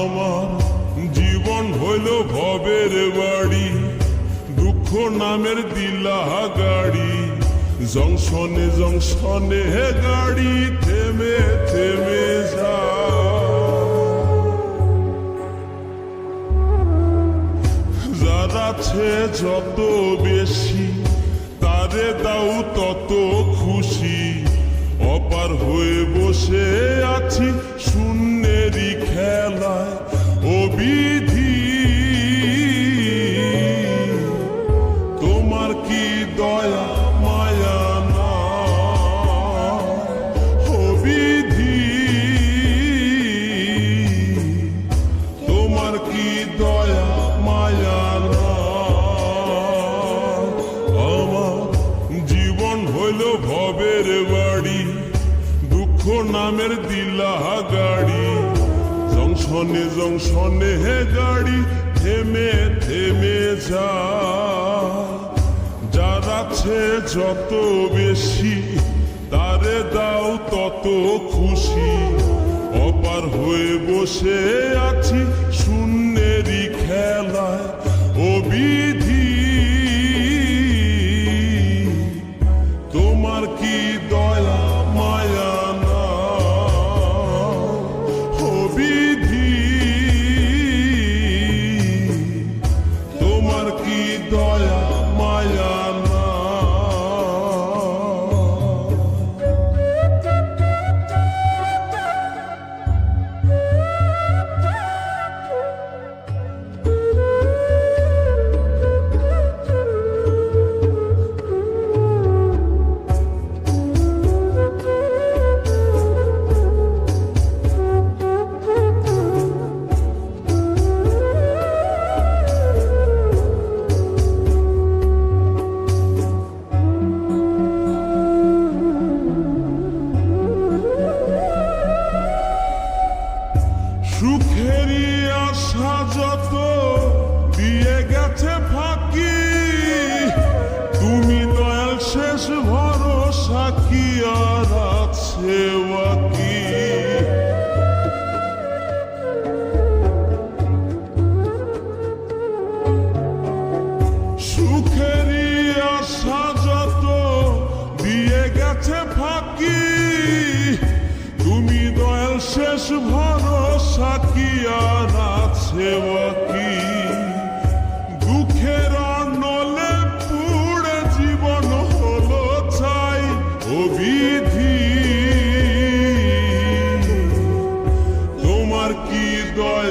আমার জীবন হইল ভবের বাড়ি, দুঃখ নামের দিলা গাড়ি জংশনে জংশনে গাড়ি, থেমে থেমে যা যার আছে যত বেশি, তারে দাও তত খুশি। অপার হয়ে বসে আছি দয়া, মায়া তোমার কি দয়া, মায়া আমার জীবন হইল ভবের বাড়ি, দুঃখ নামের দিলা গাড়ি জংশনে জংশনে হে গাড়ি, থেমে থেমে যা। আছে যত বেশি তারে দাও তত খুশি। অপার হয়ে বসে আছি শূন্যেরই খেলায় ও সুখেরই আশা যত দিয়ে গেছে ফাঁকি। তুমি দয়াল শেষ ভরসা কি আর আছে? ভরসা কি আর আছে বাকি। দুঃখের নলে পুড়ে জীবন দয়া